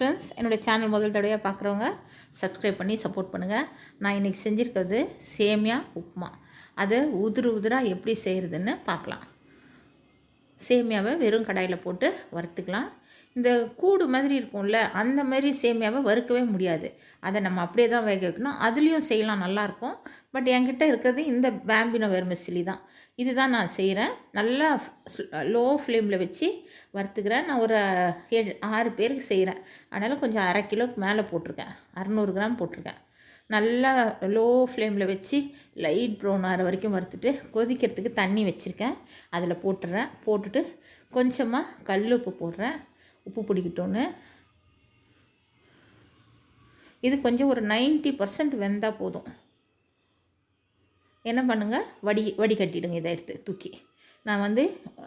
Friends என்னோடய channel முதல் தடவையாக பார்க்குறவங்க சப்ஸ்கிரைப் பண்ணி சப்போர்ட் பண்ணுங்கள் நான் இன்றைக்கி செஞ்சுருக்கிறது சேமியா உப்புமா. அதை உதிரு உதிராக எப்படி செய்கிறதுன்னு பார்க்கலாம் சேமியாவை வெறும் கடாயில் போட்டு வறுத்துக்கலாம். இந்த கூடு மாதிரி இருக்கும்ல அந்த மாதிரி சேமியாவை வறுக்கவே முடியாது. அதை நம்ம அப்படியே தான் வேக வைக்கணும். அதுலேயும் செய்யலாம் நல்லாயிருக்கும் பட் என்கிட்ட இருக்கிறது இந்த பேம்பினோ வெர்மசிலி தான். இதுதான் நான் செய்கிறேன் நல்லா லோ ஃப்ளேமில் வச்சு வறுத்துக்கிறேன். நான் ஒரு ஏழு ஆறு பேருக்கு செய்கிறேன் அதனால் கொஞ்சம் அரை கிலோக்கு மேலே போட்டிருக்கேன். அறநூறு கிராம் போட்டிருக்கேன். நல்லா லோ ஃப்ளேமில் வச்சு லைட் ப்ரௌன் ஆகிற வரைக்கும் வறுத்துட்டு கொதிக்கிறதுக்கு தண்ணி வச்சுருக்கேன். அதில் போட்டுறேன். போட்டுட்டு கொஞ்சமாக கல் உப்பு போடுறேன். உப்பு பிடிக்கிட்டோன்னு. இது கொஞ்சம் ஒரு நைன்ட்டி பர்சன்ட் வெந்தால் போதும். என்ன பண்ணுங்கள் வடி வடிகட்டிடுங்க இதை எடுத்து தூக்கி. நான் வந்து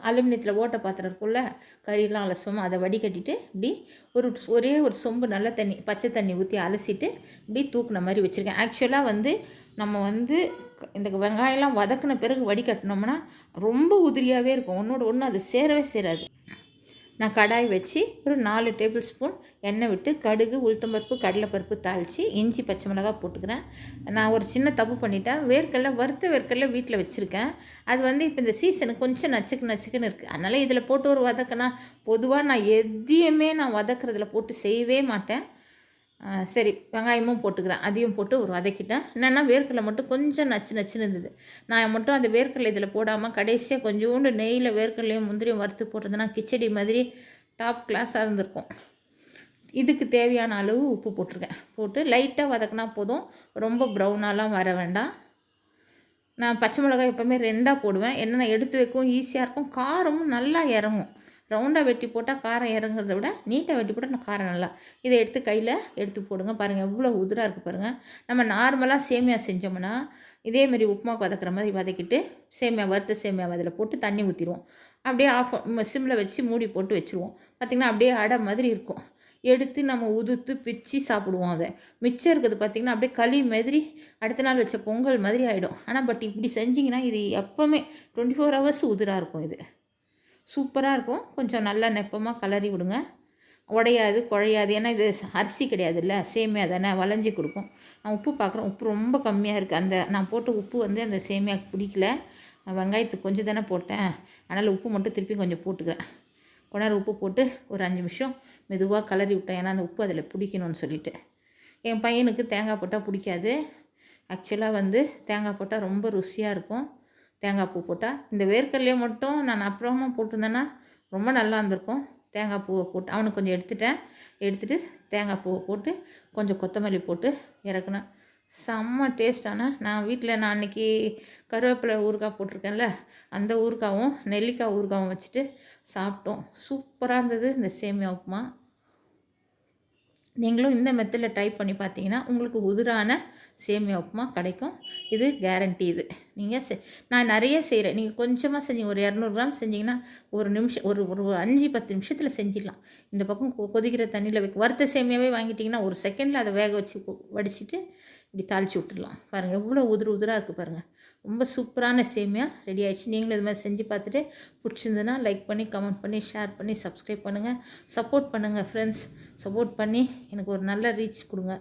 அலுமினியத்தில் ஓட்ட பாத்திரம் இருக்குல்ல கறியெல்லாம் அலசுவோம் அதை வடிகட்டிட்டு இப்படி ஒரு ஒரே ஒரு சொம்பு நல்ல தண்ணி பச்சை தண்ணி ஊற்றி அலசிட்டு இப்படி தூக்குன மாதிரி வச்சுருக்கேன். ஆக்சுவலாக வந்து நம்ம வந்து இந்த வெங்காயம்லாம் வதக்கின பிறகு வடிகட்டினோம்னா ரொம்ப உதிரியாகவே இருக்கும். ஒன்றோட ஒன்று அது சேரவே சேராது. நான் கடாய் வச்சு ஒரு நாலு டேபிள் ஸ்பூன் எண்ணெய் விட்டு கடுகு உளுத்தம்பருப்பு கடலைப்பருப்பு தாளித்து இஞ்சி பச்சை மிளகா போட்டுக்கிறேன். நான் ஒரு சின்ன தப்பு பண்ணிட்டேன். வேர்க்கடலை வறுத்த வேர்க்கடலை வீட்டில் வச்சுருக்கேன். அது வந்து இப்போ இந்த சீசனுக்கு கொஞ்சம் நச்சுக்கு நச்சுக்குன்னு இருக்குது அதனால் இதில் போட்டு ஒரு வதக்கினா பொதுவாக நான் எதையுமே நான் வதக்கிறதுல போட்டு செய்யவே மாட்டேன். சரி வெங்காயமும் போட்டுக்கிறேன். அதையும் போட்டு ஒரு வதக்கிட்டேன். என்னென்னா வேர்க்கடலை மட்டும் கொஞ்சம் நச்சு நச்சுன்னு இருந்தது. நான் மட்டும் அந்த வேர்க்கடலை இதில் போடாமல் கடைசியாக கொஞ்சோண்டு நெய்யில் வேர்க்கடலையும் முந்திரியும் வறுத்து போட்டிருந்தேன்னா கிச்சடி மாதிரி டாப் கிளாஸாக இருந்திருக்கும். இதுக்கு தேவையான அளவு உப்பு போட்டிருக்கேன். போட்டு லைட்டாக வதக்கினா போதும். ரொம்ப ப்ரௌனாலாம் வர வேண்டாம். நான் பச்சை மிளகாய் எப்போவுமே ரெண்டாக போடுவேன். என்னென்ன எடுத்து வைக்கவும் ஈஸியாக இருக்கும். காரமும் நல்லா இறங்கும். ரவுண்டாக வெட்டி போட்டால் காரம் இறங்குறத விட நீட்டாக வெட்டி போட்டால் காரம் நல்லா இதை எடுத்து கையில் எடுத்து போடுங்க. பாருங்கள் எவ்வளோ உதிராக இருக்குது பாருங்கள் நம்ம நார்மலாக சேமியா செஞ்சோம்னா இதேமாரி உப்புமாவுக்கு வதக்கிற மாதிரி வதக்கிட்டு சேமியா வறுத்த சேமியா அதில் போட்டு தண்ணி ஊற்றிடுவோம் அப்படியே ஆஃப் சிம்மில் வச்சு மூடி போட்டு வச்சுருவோம். பார்த்திங்கன்னா அப்படியே அடை மாதிரி இருக்கும். எடுத்து நம்ம உதுத்து பிச்சு சாப்பிடுவோம் அதை. மிச்சம் இருக்கிறது பார்த்திங்கன்னா அப்படியே களி மாதிரி அடுத்த நாள் வச்ச பொங்கல் மாதிரி ஆகிடும் ஆனால் பட் இப்படி செஞ்சிங்கன்னா இது எப்போவுமே டுவெண்ட்டி ஃபோர் ஹவர்ஸ் உதிராக இருக்கும் இது. சூப்பராக இருக்கும். கொஞ்சம் நல்லா நெப்பமாக கலரி விடுங்க. உடையாது குழையாது. ஏன்னா இது அரிசி கிடையாதுல்ல. சேமியா தானே வளைஞ்சி கொடுக்கும். நான் உப்பு பார்க்குறேன். உப்பு ரொம்ப கம்மியாக இருக்குது அந்த நான் போட்ட உப்பு வந்து அந்த சேமியாவுக்கு பிடிக்கல. வெங்காயத்துக்கு கொஞ்சம் தானே போட்டேன். அதனால் உப்பு மட்டும் திருப்பி கொஞ்சம் போட்டுக்கிறேன். கொண்டாரு உப்பு போட்டு ஒரு அஞ்சு நிமிஷம் மெதுவாக கலரி விட்டேன். ஏன்னா அந்த உப்பு அதில் பிடிக்கணும்னு சொல்லிவிட்டு என் பையனுக்கு தேங்காய் போட்டால் பிடிக்காது. ஆக்சுவலாக வந்து தேங்காய் போட்டால் ரொம்ப ருசியாக இருக்கும். தேங்காய் பூ போட்டால் இந்த வேர்க்கடலையை மட்டும் நான் அப்புறமா போட்டிருந்தேன்னா ரொம்ப நல்லா இருந்திருக்கும். தேங்காய் பூவை போட்டு அவனுக்கு கொஞ்சம் எடுத்துட்டேன். எடுத்துகிட்டு தேங்காய் பூவை போட்டு கொஞ்சம் கொத்தமல்லி போட்டு இறக்குனேன். செம்ம டேஸ்டான நான் வீட்டில் நான் அன்றைக்கி கருவேப்பிலை ஊறுகாய் போட்டிருக்கேன்ல அந்த ஊறுகாவும் நெல்லிக்காய் ஊறுகாவும் வச்சுட்டு சாப்பிட்டோம். சூப்பராக இருந்தது இந்த சேமியா உப்புமா. நீங்களும் இந்த மெத்தடில் ட்ரை பண்ணி பார்த்தீங்கன்னா உங்களுக்கு உதிரான சேமியா உப்புமா கிடைக்கும். இது கேரண்டி இது. நீங்கள் செ நான் நிறைய செய்கிறேன் நீங்கள் கொஞ்சமாக செஞ்சீங்க ஒரு இரநூறு கிராம் செஞ்சிங்கன்னா ஒரு நிமிஷம் ஒரு ஒரு அஞ்சு பத்து நிமிஷத்தில் செஞ்சிடலாம். இந்த பக்கம் கொதிக்கிற தண்ணியில் வைக்க வறுத்த சேமியாவே வாங்கிட்டிங்கன்னா ஒரு செகண்டில் அதை வேக வச்சு வடிச்சிட்டு இப்படி தாளித்து விட்டுடலாம். பாருங்கள் எவ்வளோ உதிர உதிராக இருக்குது பாருங்கள் ரொம்ப சூப்பரான சேமியா ரெடி ஆகிடுச்சு நீங்களும் இது மாதிரி செஞ்சு பார்த்துட்டு பிடிச்சிருந்ததுன்னா லைக் பண்ணி கமெண்ட் பண்ணி ஷேர் பண்ணி சப்ஸ்கிரைப் பண்ணுங்கள் சப்போர்ட் பண்ணுங்கள் ஃப்ரெண்ட்ஸ் சப்போர்ட் பண்ணி எனக்கு ஒரு நல்ல ரீச் கொடுங்க.